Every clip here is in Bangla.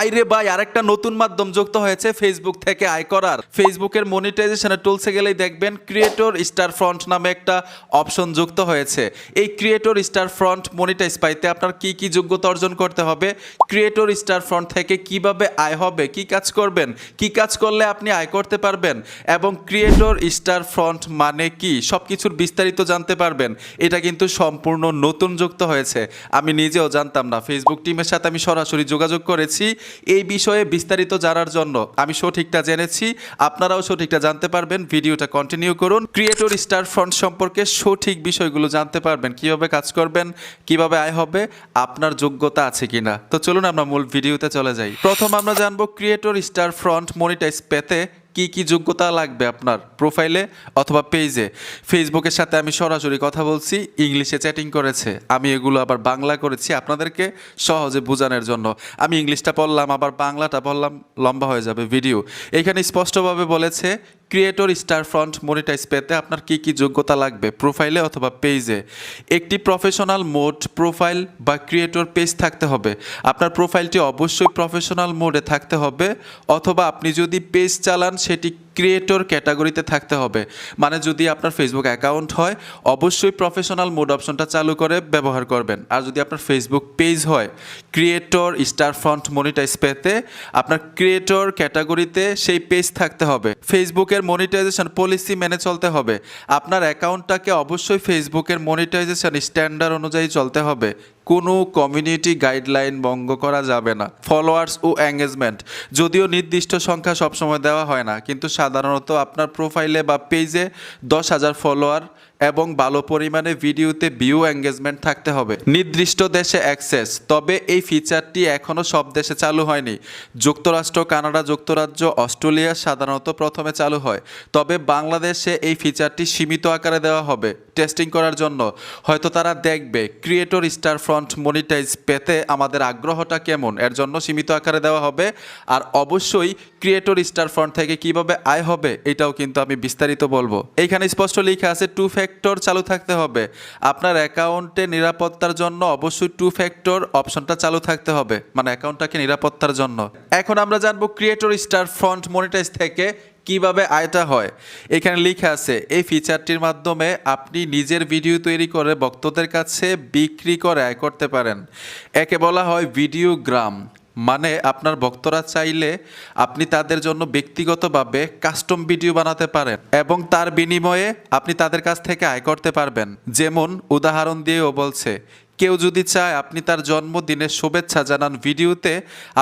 আইরে ভাই, আরেকটা নতুন মাধ্যম যুক্ত হয়েছে ফেসবুক থেকে আয় করার। ফেসবুকের মনিটাইজেশনের টুলসে গেলেই দেখবেন ক্রিয়েটর স্টার ফ্রন্ট নামে একটা অপশন যুক্ত হয়েছে। এই ক্রিয়েটর স্টার ফ্রন্ট মনিটাইজ পাইতে আপনার কি কি যোগ্যতা অর্জন করতে হবে ক্রিয়েটর স্টার ফ্রন্ট থেকে কীভাবে আয় হবে, কি কাজ করবেন, কি কাজ করলে আপনি আয় করতে পারবেন এবং ক্রিয়েটর স্টার ফ্রন্ট মানে কি সব কিছুর বিস্তারিত জানতে পারবেন। এটা কিন্তু সম্পূর্ণ নতুন যুক্ত হয়েছে। আমি নিজেও জানতাম না। ফেসবুক টিমের সাথে আমি সরাসরি যোগাযোগ করেছি। এই বিষয়ে বিস্তারিত জানার জন্য আমি সঠিকটা জেনেছি, আপনারাও সঠিকটা জানতে পারবেন, ভিডিওটা কন্টিনিউ করুন। ক্রিয়েটর স্টার ফ্রন্ট সম্পর্কে সঠিক বিষয়গুলো জানতে পারবেন, কীভাবে কাজ করবেন, কীভাবে আয় হবে, আপনার যোগ্যতা আছে কিনা। তো চলুন আমরা মূল ভিডিওতে চলে যাই। প্রথম আমরা জানব ক্রিয়েটর স্টার ফ্রন্ট মনিটাইজ পেতে কি কি যোগ্যতা লাগবে আপনার প্রোফাইলে অথবা পেজে ফেসবুকের সাথে আমি সরাসরি কথা বলছি ইংলিশে চ্যাটিং করেছে। আমি এগুলো আবার বাংলা করেছি আপনাদেরকে সহজে বোঝানোর জন্য। আমি ইংলিশটা পড়লাম, আবার বাংলাটা পড়লাম, লম্বা হয়ে যাবে ভিডিও এখানে স্পষ্টভাবে বলেছে ক্রিয়েটর স্টার ফ্রন্ট মনিটাইজ পেতে আপনার কি কি যোগ্যতা লাগবে? প্রোফাইলে অথবা পেজে? একটি প্রফেশনাল মোড, প্রোফাইল বা ক্রিয়েটর পেজ থাকতে হবে। আপনার প্রোফাইলটি অবশ্যই প্রফেশনাল মোডে থাকতে হবে, অথবা আপনি যদি পেজ চালান, সেটি ক্রিয়েটর ক্যাটাগরিতে থাকতে হবে। মানে যদি আপনার ফেসবুক অ্যাকাউন্ট হয়, অবশ্যই প্রফেশনাল মোড অপশনটা চালু করে ব্যবহার করবেন। আর যদি আপনার ফেসবুক পেজ হয়, ক্রিয়েটর স্টার ফ্রন্ট মনিটাইজ পেতে আপনার ক্রিয়েটর ক্যাটাগরিতে সেই পেজ থাকতে হবে। ফেসবুকের মনিটাইজেশন পলিসি মেনে চলতে হবে। আপনার অ্যাকাউন্টটাকে অবশ্যই ফেসবুকের মনিটাইজেশন স্ট্যান্ডার্ড অনুযায়ী চলতে হবে। কোনো কমিউনিটি গাইডলাইন ভঙ্গ করা যাবে না। ফলোয়ার্স ও এঙ্গেজমেন্ট যদিও নির্দিষ্ট সংখ্যা সবসময় দেওয়া হয় না, কিন্তু সাধারণত আপনার প্রোফাইলে বা পেজে দশ হাজার ফলোয়ার এবং ভালো পরিমাণে ভিডিওতে ভিউ এঙ্গেজমেন্ট থাকতে হবে। নির্দিষ্ট দেশে অ্যাক্সেস তবে এই ফিচারটি এখনও সব দেশে চালু হয়নি। যুক্তরাষ্ট্র, কানাডা, যুক্তরাজ্য, অস্ট্রেলিয়া সাধারণত প্রথমে চালু হয়। তবে বাংলাদেশে এই ফিচারটি সীমিত আকারে দেওয়া হবে। টেস্টিং করার জন্য। হয়তো তারা দেখবে ক্রিয়েটর স্টার ফ্রন্ট মনিটাইজ পেতে আমাদের আগ্রহটা কেমন? এর জন্য সীমিত আকারে দেওয়া হবে। আর অবশ্যই ক্রিয়েটর স্টার ফ্রন্ট থেকে কীভাবে আয় হবে, এটাও কিন্তু আমি বিস্তারিত বলব। এইখানে স্পষ্ট লেখা আছে টু ফ্যাক্টর চালু থাকতে হবে। আপনার অ্যাকাউন্টে নিরাপত্তার জন্য অবশ্যই টু ফ্যাক্টর অপশনটা চালু থাকতে হবে। মানে অ্যাকাউন্টটাকে নিরাপত্তার জন্য। এখন আমরা জানব ক্রিয়েটর স্টার ফ্রন্ট মনিটাইজ থেকে কীভাবে আয়টা হয়? এখানে লেখা আছে, এই ফিচারটির মাধ্যমে আপনি নিজের ভিডিও তৈরি করে ভক্তদের কাছে বিক্রি করে আয় করতে পারেন। একে বলা হয় ভিডিও গ্রাম মানে আপনার ভক্তরা চাইলে আপনি তাদের জন্য ব্যক্তিগতভাবে কাস্টম ভিডিও বানাতে পারেন এবং তার বিনিময়ে আপনি তাদের কাছ থেকে আয় করতে পারবেন। যেমন উদাহরণ দিয়েও বলছে কেউ যদি চায় আপনি তার জন্মদিনের শুভেচ্ছা জানান ভিডিওতে,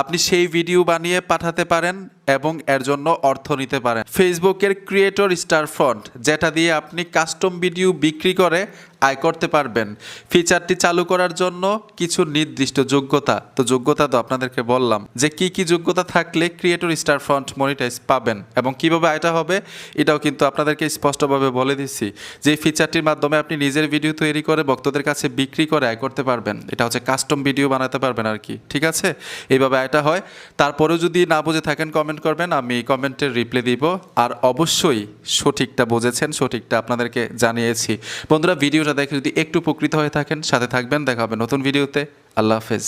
আপনি সেই ভিডিও বানিয়ে পাঠাতে পারেন এবং এর জন্য অর্থ নিতে পারেন। ফেসবুকের ক্রিয়েটর স্টার ফ্রন্ট যেটা দিয়ে আপনি কাস্টম ভিডিও বিক্রি করে আয় করতে পারবেন। ফিচারটি চালু করার জন্য কিছু নির্দিষ্ট যোগ্যতা। তো যোগ্যতা তো আপনাদেরকে বললাম যে কি কি যোগ্যতা থাকলে ক্রিয়েটর স্টার ফ্রন্ট মনিটাইজ পাবেন এবং কীভাবে আয়টা হবে এটাও কিন্তু আপনাদেরকে স্পষ্টভাবে বলে দিচ্ছি। যে ফিচারটির মাধ্যমে আপনি নিজের ভিডিও তৈরি করে ভক্তদের কাছে বিক্রি করে আয় করতে পারবেন। এটা হচ্ছে কাস্টম ভিডিও বানাতে পারবেন আর কি, ঠিক আছে? এইভাবে আয়টা হয়। তারপরেও যদি না বুঝে থাকেন কমেন্ট করবেন, আমি কমেন্টের রিপ্লাই দিব। আর অবশ্যই সঠিকটা বুঝেছেন, সঠিকটা আপনাদেরকে জানিয়েছি। বন্ধুরা ভিডিওটা দেখে যদি একটু উপকৃত হয়ে থাকেন সাথে থাকবেন দেখা হবে নতুন ভিডিওতে আল্লাহ হাফেজ।